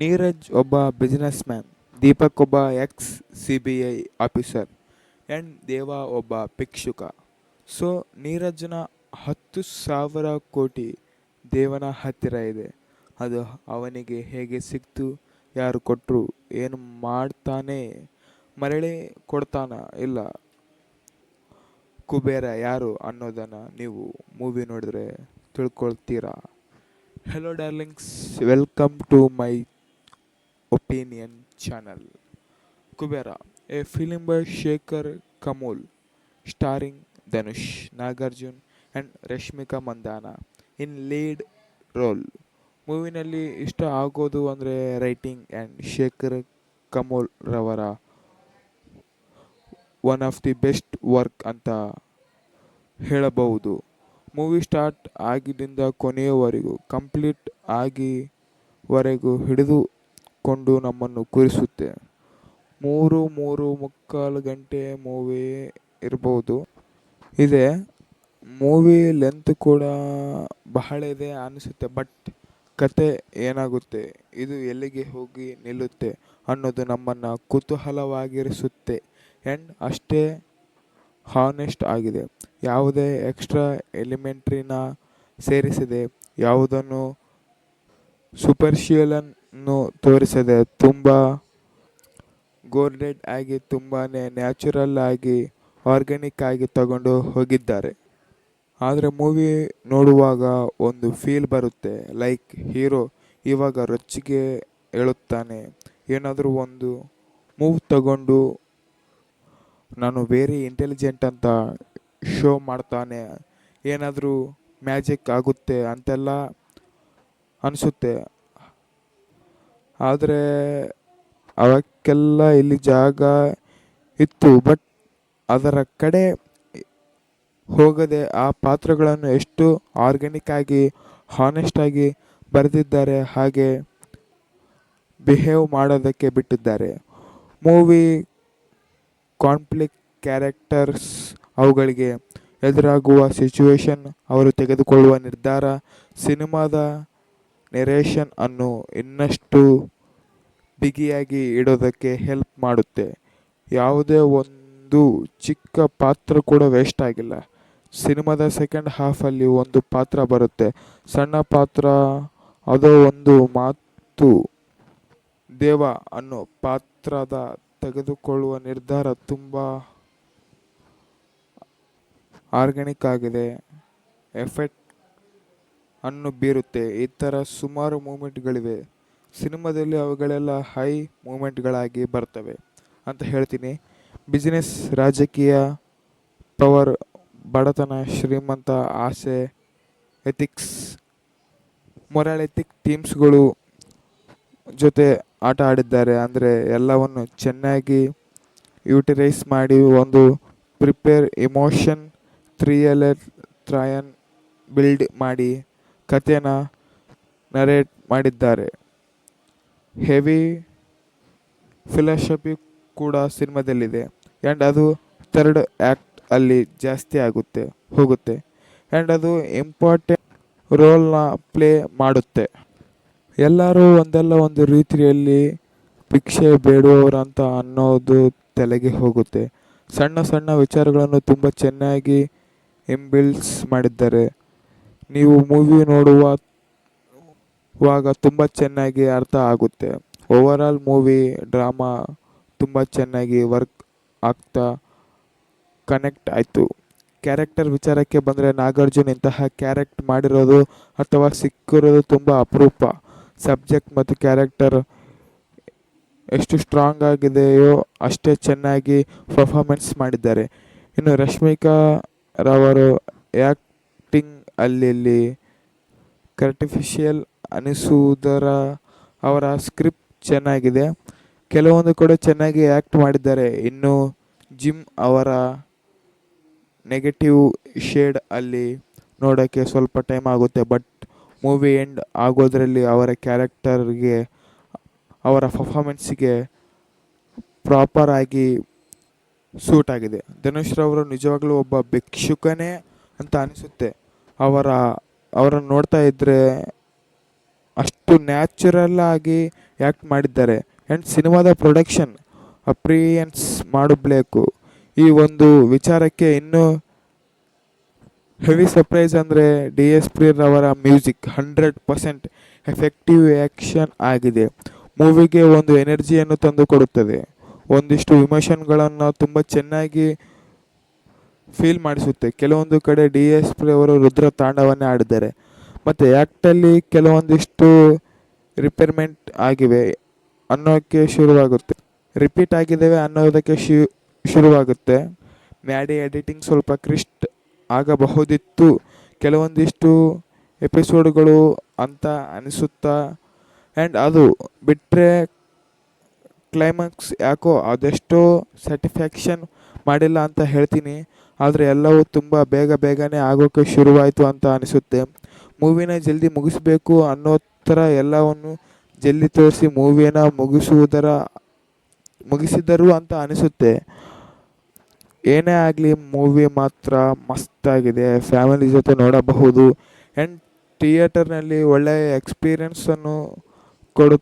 ನೀರಜ್ ಒಬ್ಬ business man Deepak ಒಬ್ಬ X C B I officer and Deva ಒಬ್ಬ ಭಿಕ್ಷುಕ. ಸೊ ನೀರಜ್ನ ಹತ್ತು ಸಾವಿರ ಕೋಟಿ ದೇವನ ಹತ್ತಿರ ಇದೆ. ಅದು ಅವನಿಗೆ ಹೇಗೆ ಸಿಕ್ತು, ಯಾರು ಕೊಟ್ಟರು ಏನು ಮಾಡ್ತಾನೆ, ಮರಳಿ ಕೊಡ್ತಾನ, ಇಲ್ಲ. ಕುಬೇರ ಯಾರು ಅನ್ನೋದನ್ನು ನೀವು ಮೂವಿ ನೋಡಿದ್ರೆ ತಿಳ್ಕೊಳ್ತೀರಾ. Hello darlings welcome to my opinion channel Kubera a film by Shekhar Kamol starring Dhanush Nagarjun and Rashmika Mandanna in lead role ಮೂವಿನಲ್ಲಿ ಇಷ್ಟ ಆಗೋದು ಅಂದರೆ ರೈಟಿಂಗ್ ಆ್ಯಂಡ್ ಶೇಖರ್ ಕಮೋಲ್ ರವರ one of the best work ಅಂತ ಹೇಳಬಹುದು. ಮೂವಿ ಸ್ಟಾರ್ಟ್ ಆಗಿದ್ದಿಂದ ಕೊನೆಯವರೆಗೂ complete ಆಗಿವರೆಗೂ ಹಿಡಿದುಕೊಂಡು ನಮ್ಮನ್ನು ಕೂರಿಸುತ್ತೆ. ಮೂರು ಮೂರು ಮುಕ್ಕಾಲು ಗಂಟೆ ಮೂವಿ ಇರ್ಬೋದು. ಇದೆ. ಮೂವಿ ಲೆಂತ್ ಕೂಡ ಬಹಳ ಇದೆ ಅನಿಸುತ್ತೆ ಬಟ್ ಕತೆ ಏನಾಗುತ್ತೆ? ಇದು ಎಲ್ಲಿಗೆ ಹೋಗಿ ನಿಲ್ಲುತ್ತೆ ಅನ್ನೋದು ನಮ್ಮನ್ನು ಕುತೂಹಲವಾಗಿರಿಸುತ್ತೆ. ಆ್ಯಂಡ್ ಅಷ್ಟೇ ಹಾನೆಸ್ಟ್ ಆಗಿದೆ. ಯಾವುದೇ ಎಕ್ಸ್ಟ್ರಾ ಎಲಿಮೆಂಟ್ರಿನ ಸೇರಿಸಿದೆ ಯಾವುದನ್ನು ಸುಪರ್ಶಿಯಲನ್ನು ತೋರಿಸದೆ ತುಂಬ ಗೋರ್ಡೆಡ್ ಆಗಿ ತುಂಬಾ ನ್ಯಾಚುರಲ್ ಆಗಿ, ಆರ್ಗ್ಯಾನಿಕ್ ಆಗಿ ತಗೊಂಡು ಹೋಗಿದ್ದಾರೆ. ಆದರೆ ಮೂವಿ ನೋಡುವಾಗ ಒಂದು ಫೀಲ್ ಬರುತ್ತೆ. ಲೈಕ್ ಹೀರೋ ಇವಾಗ ರೊಚ್ಚಿಗೆ ಹೇಳುತ್ತಾನೆ ಏನಾದರೂ ಒಂದು ಮೂವ್ ತಗೊಂಡು ನಾನು ವೆರಿ ಇಂಟೆಲಿಜೆಂಟ್ ಅಂತ ಶೋ ಮಾಡ್ತಾನೆ. ಏನಾದರೂ ಮ್ಯಾಜಿಕ್ ಆಗುತ್ತೆ ಅಂತೆಲ್ಲ ಅನಿಸುತ್ತೆ. ಆದರೆ ಅವಕ್ಕೆಲ್ಲ ಇಲ್ಲಿ ಜಾಗ ಇತ್ತು ಬಟ್ ಅದರ ಕಡೆ ಹೋಗದೆ ಆ ಪಾತ್ರಗಳನ್ನು ಎಷ್ಟು ಆರ್ಗ್ಯಾನಿಕ್ ಆಗಿ ಹಾನೆಸ್ಟ್ ಆಗಿ ಬರೆದಿದ್ದಾರೆ, ಹಾಗೆ ಬಿಹೇವ್ ಮಾಡೋದಕ್ಕೆ ಬಿಟ್ಟಿದ್ದಾರೆ. ಮೂವಿ ಕಾನ್ಫ್ಲಿಕ್ಟ್ ಕ್ಯಾರೆಕ್ಟರ್ಸ್ ಅವುಗಳಿಗೆ ಎದುರಾಗುವ ಸಿಚುವೇಶನ್ ಅವರು ತೆಗೆದುಕೊಳ್ಳುವ ನಿರ್ಧಾರ, ಸಿನಿಮಾದ ನೆರೇಷನ್ ಅನ್ನು ಇನ್ನಷ್ಟು ಬಿಗಿಯಾಗಿ ಇಡೋದಕ್ಕೆ ಹೆಲ್ಪ್ ಮಾಡುತ್ತೆ. ಯಾವುದೇ ಒಂದು ಚಿಕ್ಕ ಪಾತ್ರ ಕೂಡ ವೇಸ್ಟ್ ಆಗಿಲ್ಲ. ಸಿನಿಮಾದ ಸೆಕೆಂಡ್ ಹಾಫಲ್ಲಿ ಒಂದು ಪಾತ್ರ ಬರುತ್ತೆ. ಸಣ್ಣ ಪಾತ್ರ ಅದೋ ಒಂದು ಮಾತು. ದೇವ ಅನ್ನೋ ಪಾತ್ರದ ತೆಗೆದುಕೊಳ್ಳುವ ನಿರ್ಧಾರ ತುಂಬ ಆರ್ಗ್ಯಾನಿಕ್ ಆಗಿದೆ. ಎಫೆಕ್ಟ್ ಅನ್ನು ಬೀರುತ್ತೆ. ಈ ಥರ ಸುಮಾರು ಮೂಮೆಂಟ್ಗಳಿವೆ ಸಿನಿಮಾದಲ್ಲಿ ಅವುಗಳೆಲ್ಲ ಹೈ ಮೂಮೆಂಟ್ಗಳಾಗಿ ಬರ್ತವೆ ಅಂತ ಹೇಳ್ತೀನಿ. ಬಿಸ್ನೆಸ್ ರಾಜಕೀಯ ಪವರ್ ಬಡತನ, ಶ್ರೀಮಂತ ಆಸೆ ಎಥಿಕ್ಸ್ ಮೊರಾಲಿಟಿಕ್ ಟೀಮ್ಸ್ಗಳು ಜೊತೆ ಆಟ ಆಡಿದ್ದಾರೆ. ಅಂದರೆ ಎಲ್ಲವನ್ನು ಚೆನ್ನಾಗಿ ಯೂಟಿಲೈಸ್ ಮಾಡಿ ಒಂದು ಪ್ರಿಪೇರ್ ಇಮೋಷನ್ ಥ್ರಿಯಲರ್ ತ್ರಯನ್ ಬಿಲ್ಡ್ ಮಾಡಿ ಕಥೆನ ನರೇಟ್ ಮಾಡಿದ್ದಾರೆ. ಹೆವಿ ಫಿಲಾಸಫಿ ಕೂಡ ಸಿನಿಮಾದಲ್ಲಿದೆ. ಆ್ಯಂಡ್ ಅದು ಥರ್ಡ್ ಆ್ಯಕ್ಟ್ ಅಲ್ಲಿ ಜಾಸ್ತಿ ಆಗುತ್ತೆ, ಹೋಗುತ್ತೆ. ಆ್ಯಂಡ್ ಅದು ಇಂಪಾರ್ಟೆಂಟ್ ರೋಲ್ನ ಪ್ಲೇ ಮಾಡುತ್ತೆ. ಎಲ್ಲರೂ ಒಂದಲ್ಲ ಒಂದು ರೀತಿಯಲ್ಲಿ ಭಿಕ್ಷೆ ಬೇಡುವವರಂತ ಅನ್ನೋದು ತಲೆಗೆ ಹೋಗುತ್ತೆ. ಸಣ್ಣ ಸಣ್ಣ ವಿಚಾರಗಳನ್ನು ತುಂಬ ಚೆನ್ನಾಗಿ ಇಂಬಿಲ್ಸ್ ಮಾಡಿದ್ದಾರೆ. ನೀವು ಮೂವಿ ನೋಡುವಾಗ ತುಂಬ ಚೆನ್ನಾಗಿ ಅರ್ಥ ಆಗುತ್ತೆ. ಓವರಾಲ್ ಮೂವಿ ಡ್ರಾಮಾ ತುಂಬ ಚೆನ್ನಾಗಿ ವರ್ಕ್ ಆಗ್ತಾ ಕನೆಕ್ಟ್ ಆಯಿತು. ಕ್ಯಾರೆಕ್ಟರ್ ವಿಚಾರಕ್ಕೆ ಬಂದರೆ ನಾಗಾರ್ಜುನ್ ಇಂತಹ ಕ್ಯಾರೆಕ್ಟ್ ಮಾಡಿರೋದು ಅಥವಾ ಸಿಕ್ಕಿರೋದು ತುಂಬ ಅಪರೂಪ. ಸಬ್ಜೆಕ್ಟ್ ಮತ್ತು ಕ್ಯಾರೆಕ್ಟರ್ ಎಷ್ಟು ಸ್ಟ್ರಾಂಗ್ ಆಗಿದೆಯೋ ಅಷ್ಟೇ ಚೆನ್ನಾಗಿ ಪರ್ಫಾರ್ಮೆನ್ಸ್ ಮಾಡಿದ್ದಾರೆ. ಇನ್ನು ರಶ್ಮಿಕಾ ರವರು ಆ್ಯಕ್ಟಿಂಗ್ ಅಲ್ಲಿ ಕರ್ಟಿಫಿಷಿಯಲ್ ಅನಿಸುವುದರ ಅವರ ಸ್ಕ್ರಿಪ್ಟ್ ಚೆನ್ನಾಗಿದೆ. ಕೆಲವೊಂದು ಕೂಡ ಚೆನ್ನಾಗಿ ಆ್ಯಕ್ಟ್ ಮಾಡಿದ್ದಾರೆ. ಇನ್ನು ಜಿಮ್ ಅವರ ನೆಗೆಟಿವ್ ಶೇಡ್ ಅಲ್ಲಿ ನೋಡೋಕ್ಕೆ ಸ್ವಲ್ಪ ಟೈಮ್ ಆಗುತ್ತೆ. ಬಟ್ ಮೂವಿ ಎಂಡ್ ಆಗೋದರಲ್ಲಿ ಅವರ ಕ್ಯಾರೆಕ್ಟರ್ಗೆ ಅವರ ಪರ್ಫಾಮೆನ್ಸಿಗೆ ಪ್ರಾಪರ್ ಆಗಿ ಸೂಟ್ ಆಗಿದೆ. ಧನುಷ್ ರವರು ನಿಜವಾಗ್ಲೂ ಒಬ್ಬ ಭಿಕ್ಷುಕನೇ ಅಂತ ಅನಿಸುತ್ತೆ. ಅವರ, ಅವರನ್ನು ನೋಡ್ತಾ ಇದ್ದರೆ ಅಷ್ಟು ನ್ಯಾಚುರಲ್ ಆಗಿ ಆ್ಯಕ್ಟ್ ಮಾಡಿದ್ದಾರೆ. ಆ್ಯಂಡ್ ಸಿನಿಮಾದ ಪ್ರೊಡಕ್ಷನ್ ಅಪ್ರಿಯನ್ಸ್ ಮಾಡಬೇಕು. ಈ ಒಂದು ವಿಚಾರಕ್ಕೆ ಇನ್ನೂ ಹೆವಿ ಸರ್ಪ್ರೈಸ್ ಅಂದರೆ D S ಪ್ರಿಯರವರ music hundred percent effective action ಆಗಿದೆ. ಮೂವಿಗೆ ಒಂದು ಎನರ್ಜಿಯನ್ನು ತಂದು ಕೊಡುತ್ತದೆ. ಒಂದಿಷ್ಟು ವಿಮೋಷನ್ಗಳನ್ನು ತುಂಬ ಚೆನ್ನಾಗಿ ಫೀಲ್ ಮಾಡಿಸುತ್ತೆ. ಕೆಲವೊಂದು ಕಡೆ ಡಿ ಎಸ್ ಪಿ ಅವರು ರುದ್ರ ತಾಂಡವನ್ನೇ ಆಡಿದ್ದಾರೆ. ಮತ್ತು ಆ್ಯಕ್ಟಲ್ಲಿ ಕೆಲವೊಂದಿಷ್ಟು ರಿಪೇರ್ಮೆಂಟ್ ಆಗಿವೆ ಅನ್ನೋಕ್ಕೆ ಶುರುವಾಗುತ್ತೆ. ರಿಪೀಟ್ ಆಗಿದ್ದಾವೆ ಅನ್ನೋದಕ್ಕೆ ಶು, ಶುರುವಾಗುತ್ತೆ. ಮ್ಯಾಡಿ ಎಡಿಟಿಂಗ್ ಸ್ವಲ್ಪ ಕ್ರಿಸ್ಟ್ ಆಗಬಹುದಿತ್ತು. ಕೆಲವೊಂದಿಷ್ಟು ಎಪಿಸೋಡ್ಗಳು ಅಂತ ಅನಿಸುತ್ತಾ ಆ್ಯಂಡ್ ಅದು ಬಿಟ್ಟರೆ ಕ್ಲೈಮ್ಯಾಕ್ಸ್ ಯಾಕೋ ಅದೆಷ್ಟೋ ಸ್ಯಾಟಿಸ್ಫ್ಯಾಕ್ಷನ್ ಮಾಡಿಲ್ಲ ಅಂತ ಹೇಳ್ತೀನಿ. ಆದರೆ ಎಲ್ಲವೂ ತುಂಬ ಬೇಗ ಬೇಗನೆ ಆಗೋಕ್ಕೆ ಶುರುವಾಯಿತು ಅಂತ ಅನಿಸುತ್ತೆ. ಮೂವಿನ ಜಲ್ದಿ ಮುಗಿಸಬೇಕು ಅನ್ನೋ ಥರ ಎಲ್ಲವನ್ನು ಜಲ್ದಿ ತೋರಿಸಿ ಮೂವಿನ ಮುಗಿಸುವುದರ, ಮುಗಿಸಿದರು ಅಂತ ಅನಿಸುತ್ತೆ. ಏನೇ ಆಗಲಿ ಮೂವಿ ಮಾತ್ರ ಮಸ್ತಾಗಿದೆ ಫ್ಯಾಮಿಲಿ ಜೊತೆ ನೋಡಬಹುದು. ಆ್ಯಂಡ್ ಥಿಯೇಟರ್ನಲ್ಲಿ ಒಳ್ಳೆಯ ಎಕ್ಸ್ಪೀರಿಯನ್ಸನ್ನು ಕೊಡು